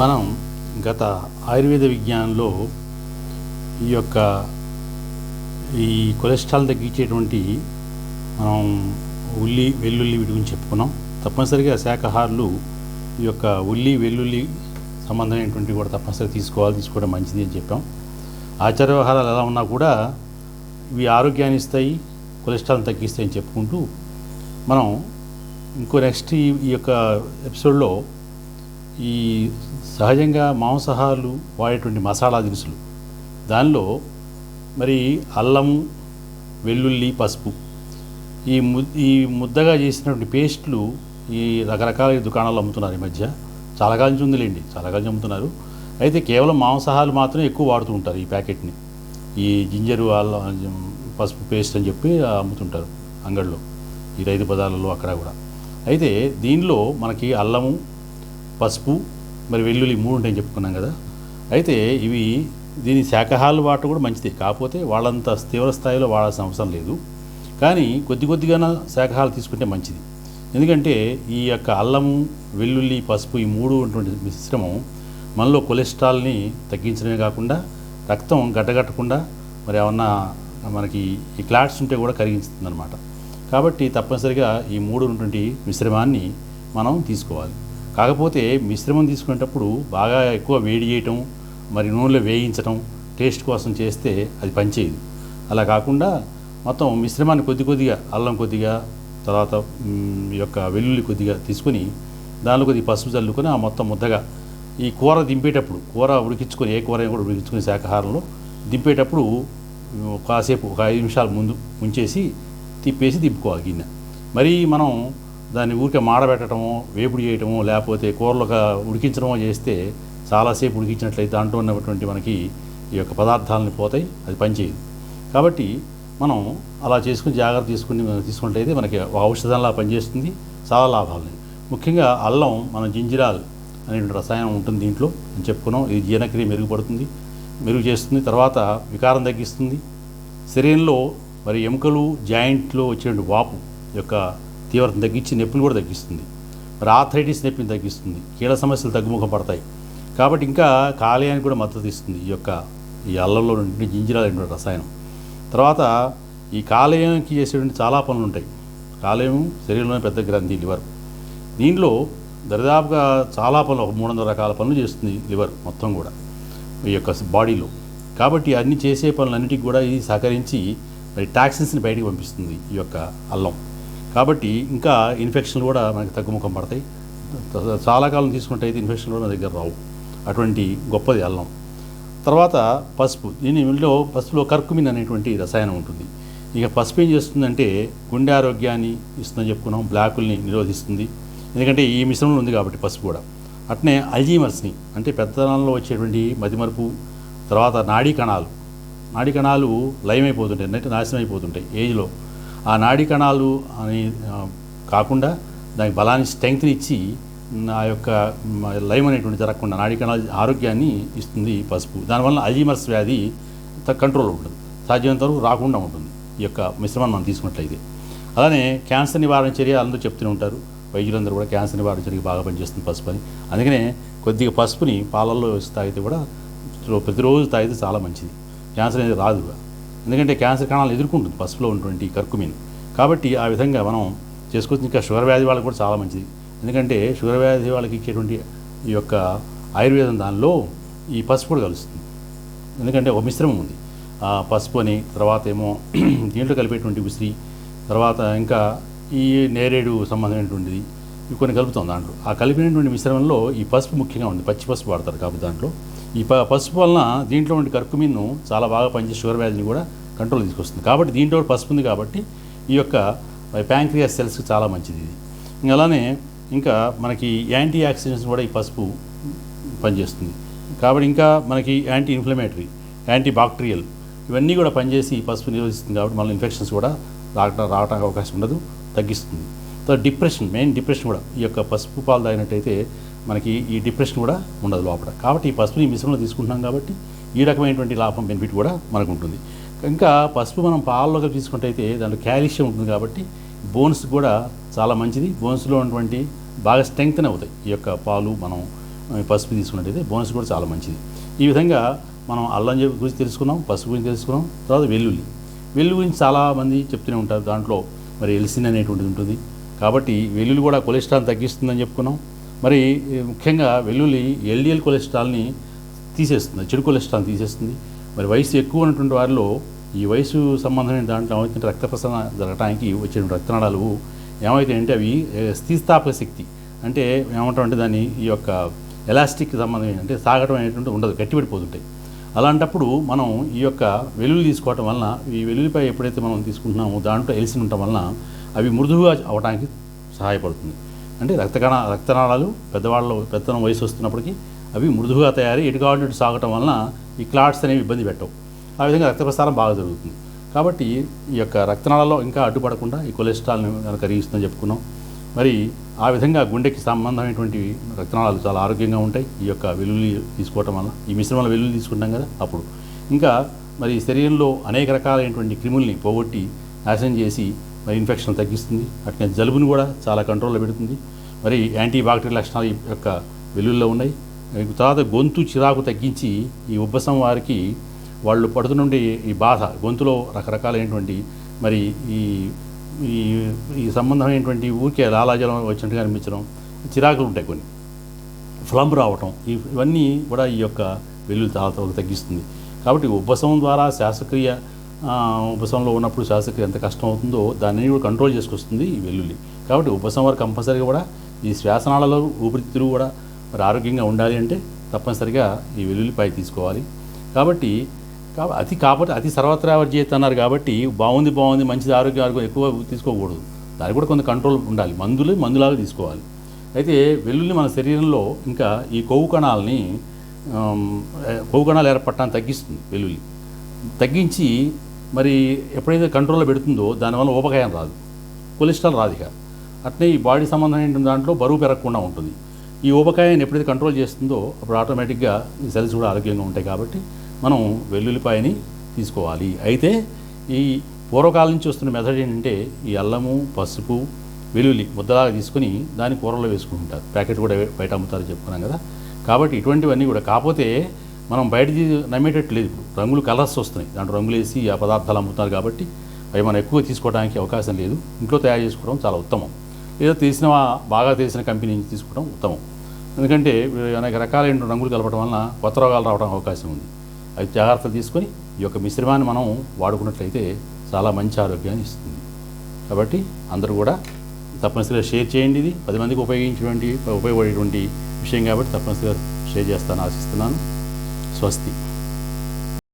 మనం గత ఆయుర్వేద విజ్ఞానంలో ఈ యొక్క ఈ కొలెస్ట్రాల్ తగ్గించేటువంటి మనం ఉల్లి వెల్లుల్లి వీటి గురించి చెప్పుకున్నాం. తప్పనిసరిగా శాకాహారులు ఈ యొక్క ఉల్లి వెల్లుల్లి సంబంధమైనటువంటి కూడా తప్పనిసరిగా తీసుకోవాలి తీసుకోవడం మంచిది అని చెప్పాం. ఆచార వ్యవహారాలు ఎలా ఉన్నా కూడా ఇవి ఆరోగ్యాన్ని ఇస్తాయి కొలెస్ట్రాల్ తగ్గిస్తాయి అని చెప్పుకుంటూ మనం ఇంకో నెక్స్ట్ ఈ ఈ యొక్క ఎపిసోడ్లో ఈ సహజంగా మాంసాహారులు వాడేటువంటి మసాలా దినుసులు. దానిలో మరి అల్లము వెల్లుల్లి పసుపు ఈ ము ఈ ముద్దగా చేసినటువంటి పేస్ట్లు ఈ రకరకాల దుకాణాల్లో అమ్ముతున్నారు ఈ మధ్య. చాలా కాలం నుంచి ఉందిలేండి చాలా కాలం అమ్ముతున్నారు. అయితే కేవలం మాంసాహారాలు మాత్రమే ఎక్కువ వాడుతూ ఉంటారు ఈ ప్యాకెట్ని. ఈ జింజరు అల్లం పసుపు పేస్ట్ అని చెప్పి అమ్ముతుంటారు అంగడిలో ఈ రైతు బజార్లలో అక్కడ కూడా. అయితే దీనిలో మనకి అల్లము పసుపు మరి వెల్లుల్లి మూడు ఉంటాయని చెప్పుకున్నాం కదా. అయితే ఇవి దీని శాకాహారాలు వాటర్ కూడా మంచిదే. కాకపోతే వాళ్ళంత తీవ్ర స్థాయిలో వాడాల్సిన అవసరం లేదు. కానీ కొద్ది కొద్దిగా శాకాహారాలు తీసుకుంటే మంచిది. ఎందుకంటే ఈ యొక్క అల్లము వెల్లుల్లి పసుపు ఈ మూడు ఉన్నటువంటి మిశ్రమం మనలో కొలెస్ట్రాల్ని తగ్గించడమే కాకుండా రక్తం గడ్డగట్టకుండా మరి ఏమన్నా మనకి ఈ క్లాట్స్ ఉంటే కూడా కరిగించుతుంది అనమాట కాబట్టి తప్పనిసరిగా ఈ మూడు ఉన్నటువంటి మిశ్రమాన్ని మనం తీసుకోవాలి. కాకపోతే మిశ్రమం తీసుకునేటప్పుడు బాగా ఎక్కువ వేడి చేయటం మరి నూనెలో వేయించడం టేస్ట్ కోసం చేస్తే అది పనిచేయదు. అలా కాకుండా మొత్తం మిశ్రమాన్ని కొద్ది కొద్దిగా అల్లం కొద్దిగా తర్వాత యొక్క వెల్లుల్లి కొద్దిగా తీసుకొని దానిలో కొద్దిగా పసుపు చల్లుకొని ఆ మొత్తం ముద్దగా ఈ కూర దింపేటప్పుడు కూర ఉడికించుకొని ఏ కూర కూడా ఉడికించుకునే శాకాహారంలో దింపేటప్పుడు కాసేపు ఒక ఐదు నిమిషాల ముందు ముంచేసి తిప్పేసి దింపుకోవాలి గిన్నె. మరి మనం దాన్ని ఊరికే మాడబెట్టడము వేపుడు చేయటము లేకపోతే కూరలుగా ఉడికించడమో చేస్తే చాలాసేపు ఉడికించినట్లయితే దాంట్లో ఉన్నటువంటి మనకి ఈ యొక్క పదార్థాలని పోతాయి అది పనిచేయదు. కాబట్టి మనం అలా చేసుకుని జాగ్రత్త తీసుకుని తీసుకున్నట్లయితే మనకి ఔషధంలా పనిచేస్తుంది చాలా లాభాలు ముఖ్యంగా అల్లం మన జింజిరాల్ అనేటువంటి రసాయనం ఉంటుంది దీంట్లో అని చెప్పుకున్నాం. ఇది జీర్ణక్రియ మెరుగుపడుతుంది మెరుగు చేస్తుంది తర్వాత వికారం తగ్గిస్తుంది. శరీరంలో మరి ఎముకలు జాయింట్లో వచ్చేటువంటి వాపు యొక్క తీవ్రతను తగ్గించి నొప్పులు కూడా తగ్గిస్తుంది. మరి ఆథరైటిస్ నొప్పిని తగ్గిస్తుంది. కీళ్ళ సమస్యలు తగ్గుముఖం పడతాయి. కాబట్టి ఇంకా కాలేయానికి కూడా మద్దతు ఇస్తుంది ఈ యొక్క ఈ అల్లంలో నుండి జింజిరాలు రసాయనం. తర్వాత ఈ కాలేయానికి చేసేటువంటి చాలా పనులు ఉంటాయి. కాలేయం శరీరంలోని పెద్ద గ్రంథి లివర్. దీనిలో దరిదాపుగా చాలా పనులు ఒక మూడు వందల రకాల పనులు చేస్తుంది లివర్ మొత్తం కూడా ఈ యొక్క బాడీలో. కాబట్టి అన్ని చేసే పనులన్నిటికి కూడా ఇది సహకరించి మరి టాక్సిన్స్ని బయటికి పంపిస్తుంది ఈ యొక్క అల్లం. కాబట్టి ఇంకా ఇన్ఫెక్షన్లు కూడా మనకి తగ్గుముఖం పడతాయి. చాలా కాలం తీసుకుంటే అయితే ఇన్ఫెక్షన్లు కూడా మన దగ్గర రావు. అటువంటి గొప్పది అల్లం. తర్వాత పసుపు. దీనిలో పసుపులో కర్కుమిన్ అనేటువంటి రసాయనం ఉంటుంది. ఇక పసుపు ఏం చేస్తుందంటే గుండె ఆరోగ్యాన్ని ఇస్తుందని చెప్పుకున్నాం. బ్లాకుల్ని నిరోధిస్తుంది. ఎందుకంటే ఈ మిశ్రమంలో ఉంది కాబట్టి పసుపు కూడా. అట్నే అల్జీమర్స్ని అంటే పెద్దతనంలో వచ్చేటువంటి మతిమరుపు తర్వాత నాడీ కణాలు. నాడీ కణాలు లయమైపోతుంటాయి. అంటే నాశనం అయిపోతుంటాయి ఏజ్లో. ఆ నాడీ కణాలు అని కాకుండా దానికి బలాన్ని స్ట్రెంగ్త్ని ఇచ్చి ఆ యొక్క లైమ్ అనేటువంటి జరగకుండా నాడీ కణాల ఆరోగ్యాన్ని ఇస్తుంది పసుపు. దానివల్ల అజీమర్స్ వ్యాధి త- కంట్రోల్ ఉంటుంది. సాధ్యమైనంత వరకు రాకుండా ఉంటుంది ఈ యొక్క మిశ్రమాన్ని మనం తీసుకున్నట్లయితే. అలానే క్యాన్సర్ నివారణ చర్య అందరూ చెప్తూనే ఉంటారు. వైద్యులందరూ కూడా క్యాన్సర్ నివారణ చర్యకి బాగా పనిచేస్తుంది పసుపు అని. అందుకనే కొద్దిగా పసుపుని పాలల్లో తాగితే కూడా ప్రతిరోజు తాగితే చాలా మంచిది. క్యాన్సర్ అనేది రాదు ఎందుకంటే క్యాన్సర్ కణాలు ఎదుర్కొంటుంది పసుపులో ఉన్నటువంటి కర్కుమిన్ కాబట్టి ఆ విధంగా మనం చేసుకోవచ్చు ఇంకా షుగర్ వ్యాధి వాళ్ళకి కూడా చాలా మంచిది. ఎందుకంటే షుగర్ వ్యాధి వాళ్ళకి ఇచ్చేటువంటి ఈ యొక్క ఆయుర్వేదం దానిలో ఈ పసుపు కూడా కలుస్తుంది. ఎందుకంటే ఒక మిశ్రమం ఉంది. ఆ పసుపు అని తర్వాత ఏమో దీంట్లో కలిపేటువంటి ఉసిరి తర్వాత ఇంకా ఈ నేరేడు సంబంధమైనటువంటిది ఇవి కొన్ని కలుపుతాం దాంట్లో. ఆ కలిపినటువంటి మిశ్రమంలో ఈ పసుపు ముఖ్యంగా ఉంది. పచ్చి పసుపు వాడతారు కాబట్టి దాంట్లో. ఈ ప పసుపు వలన దీంట్లో ఉండే కర్కుమిన్ను చాలా బాగా పనిచేసి షుగర్ వ్యాధిని కూడా కంట్రోల్ తీసుకొస్తుంది. కాబట్టి దీంట్లో కూడా పసుపు ఉంది కాబట్టి ఈ యొక్క ప్యాంక్రియాస్ సెల్స్కి చాలా మంచిది ఇది. ఇంకా అలానే ఇంకా మనకి యాంటీ ఆక్సిడెంట్స్ కూడా ఈ పసుపు పనిచేస్తుంది. కాబట్టి ఇంకా మనకి యాంటీ ఇన్ఫ్లమేటరీ యాంటీ బాక్టీరియల్ ఇవన్నీ కూడా పనిచేసి ఈ పసుపు నిరోధిస్తుంది కాబట్టి మళ్ళీ ఇన్ఫెక్షన్స్ కూడా రావటం రావడానికి అవకాశం ఉండదు తగ్గిస్తుంది. తర్వాత డిప్రెషన్ మెయిన్ డిప్రెషన్ కూడా ఈ యొక్క పసుపు పాలు తాగినట్టయితే మనకి ఈ డిప్రెషన్ కూడా ఉండదు లోపల. కాబట్టి ఈ పసుపుని మిశ్రమంలో తీసుకుంటున్నాం కాబట్టి ఈ రకమైనటువంటి లాభం బెనిఫిట్ కూడా మనకు ఉంటుంది. ఇంకా పసుపు మనం పాలలో తీసుకుంటే తీసుకుంటే దాంట్లో క్యాల్షియం ఉంటుంది కాబట్టి బోన్స్ కూడా చాలా మంచిది. బోన్స్లో ఉన్నటువంటి బాగా స్ట్రెంగ్తన్ అవుతాయి. ఈ యొక్క పాలు మనం పసుపు తీసుకున్నట్టయితే బోనస్ కూడా చాలా మంచిది. ఈ విధంగా మనం అల్లం గురించి తెలుసుకున్నాం పసుపు గురించి తెలుసుకున్నాం తర్వాత వెల్లుల్లి. వెల్లుల్లి గురించి చాలామంది చెప్తూనే ఉంటారు. దాంట్లో మరి ఎల్సిన్ అనేటువంటిది ఉంటుంది. కాబట్టి వెల్లుల్లి కూడా కొలెస్ట్రాల్ తగ్గిస్తుందని చెప్పుకున్నాం. మరి ముఖ్యంగా వెల్లుల్లి ఎల్డిఎల్ కొలెస్ట్రాల్ని తీసేస్తుంది చెడు కొలెస్ట్రాల్ తీసేస్తుంది. మరి వయసు ఎక్కువ ఉన్నటువంటి వారిలో ఈ వయసు సంబంధమైన దాంట్లో ఏమైతే రక్త ప్రసరణ జరగడానికి వచ్చే రక్తనాళాలు ఏమవుతాయంటే అవి స్థితిస్థాపక శక్తి అంటే ఏమంటామంటే దాని ఈ యొక్క ఎలాస్టిక్ సంబంధం అంటే సాగటం అనేటువంటి ఉండదు గట్టిపడిపోతుంటాయి. అలాంటప్పుడు మనం ఈ యొక్క వెల్లుల్లి తీసుకోవటం వలన ఈ వెల్లుల్లిపై ఎప్పుడైతే మనం తీసుకుంటున్నామో దాంట్లో ఎలిసి ఉండటం వలన అవి మృదువుగా అవడానికి సహాయపడుతుంది. అంటే రక్తకణ రక్తనాళాలు పెద్దవాళ్ళు పెద్దనం వయసు వస్తున్నప్పటికీ అవి మృదువుగా తయారై ఎటు కావాలంటే ఇటు సాగటం వలన ఈ క్లాట్స్ అనేవి ఇబ్బంది పెట్టవు. ఆ విధంగా రక్త ప్రసారం బాగా జరుగుతుంది. కాబట్టి ఈ యొక్క రక్తనాళాల్లో ఇంకా అడ్డుపడకుండా ఈ కొలెస్ట్రాల్ని కనుక కరిగిస్తుందని చెప్పుకున్నాం. మరి ఆ విధంగా గుండెకి సంబంధమైనటువంటి రక్తనాళాలు చాలా ఆరోగ్యంగా ఉంటాయి. ఈ యొక్క వెల్లుల్లి తీసుకోవటం వల్ల ఈ మిశ్రమంలో వెల్లుల్లి తీసుకుంటాం కదా అప్పుడు. ఇంకా మరి శరీరంలో అనేక రకాలైనటువంటి క్రిముల్ని పోగొట్టి నాశనం చేసి ఇన్ఫెక్షన్ తగ్గిస్తుంది. అట్లనే జలుబుని కూడా చాలా కంట్రోల్లో పెడుతుంది. మరి యాంటీ బ్యాక్టీరియల్ లక్షణాలు ఈ యొక్క వెల్లుల్లో ఉన్నాయి. తర్వాత గొంతు చిరాకు తగ్గించి ఈ ఉబ్బసం వారికి వాళ్ళు పడుతుండే ఈ బాధ గొంతులో రకరకాలైనటువంటి మరి ఈ ఈ ఈ సంబంధమైనటువంటి ఊరికే లాలాజలం వచ్చినట్టుగా అనిపించడం చిరాకులు ఉంటాయి కొన్ని. ఫ్లమ్ రావటం ఇవన్నీ కూడా ఈ యొక్క వెల్లుల్లి తాళతో తగ్గిస్తుంది. కాబట్టి ఉబ్బసం ద్వారా శ్వాసక్రియ ఉపశమనంలో ఉన్నప్పుడు శ్వాసకి ఎంత కష్టం అవుతుందో దాన్ని కూడా కంట్రోల్ చేసుకొస్తుంది ఈ వెల్లుల్లి. కాబట్టి ఉపశమనం కంపల్సరీగా కూడా ఈ శ్వాసనాళలో ఊపిరితిత్తులు కూడా మరి ఆరోగ్యంగా ఉండాలి అంటే తప్పనిసరిగా ఈ వెల్లుల్లిపాయ తీసుకోవాలి. కాబట్టి అతి కాబట్టి అతి సర్వత్రా వర్జేత అన్నారు కాబట్టి బాగుంది బాగుంది మంచిది ఆరోగ్యం ఆరోగ్యం ఎక్కువ తీసుకోకూడదు. దానికి కూడా కొంత కంట్రోల్ ఉండాలి. మందులు మందులాగా తీసుకోవాలి. అయితే వెల్లుల్లి మన శరీరంలో ఇంకా ఈ కొవ్వు కణాలని కొవ్వు కణాలు ఏర్పడటాన్ని తగ్గిస్తుంది వెల్లుల్లి. తగ్గించి మరి ఎప్పుడైతే కంట్రోల్లో పెడుతుందో దానివల్ల ఊబకాయం రాదు. కొలెస్ట్రాల్ రాదు ఇక. అట్నే ఈ బాడీ సంబంధమైన దాంట్లో బరువు పెరగకుండా ఉంటుంది. ఈ ఊబకాయాన్ని ఎప్పుడైతే కంట్రోల్ చేస్తుందో అప్పుడు ఆటోమేటిక్గా ఈ సెల్స్ కూడా ఆరోగ్యంగా ఉంటాయి కాబట్టి మనం వెల్లుల్లిపాయని తీసుకోవాలి. అయితే ఈ పూర్వకాలం నుంచి వస్తున్న మెథడ్ ఏంటంటే ఈ అల్లము పసుపు వెల్లుల్లి ముద్దలాగా తీసుకొని దాన్ని కూరలో వేసుకుంటారు. ప్యాకెట్ కూడా బయట అమ్ముతారు చెప్పుకున్నాం కదా. కాబట్టి ఇటువంటివన్నీ కూడా. కాకపోతే మనం బయట నమ్మేటట్టు లేదు ఇప్పుడు. రంగులు కలర్స్ వస్తున్నాయి. దాంట్లో రంగులు వేసి ఆ పదార్థాలు అమ్ముతున్నారు కాబట్టి అవి మనం ఎక్కువ తీసుకోవడానికి అవకాశం లేదు. ఇంట్లో తయారు చేసుకోవడం చాలా ఉత్తమం. లేదా తెలిసిన బాగా తెలిసిన కంపెనీ నుంచి తీసుకోవడం ఉత్తమం. ఎందుకంటే అనేక రకాలైన రంగులు కలపడం వలన కొత్త రోగాలు రావడం అవకాశం ఉంది. అవి జాగ్రత్తలు తీసుకొని ఈ యొక్క మిశ్రమాన్ని మనం వాడుకున్నట్లయితే చాలా మంచి ఆరోగ్యాన్ని ఇస్తుంది. కాబట్టి అందరూ కూడా తప్పనిసరిగా షేర్ చేయండి ఇది. పది మందికి ఉపయోగించేటువంటి ఉపయోగపడేటువంటి విషయం కాబట్టి తప్పనిసరిగా షేర్ చేస్తాను ఆశిస్తున్నాను. स्वस्ति।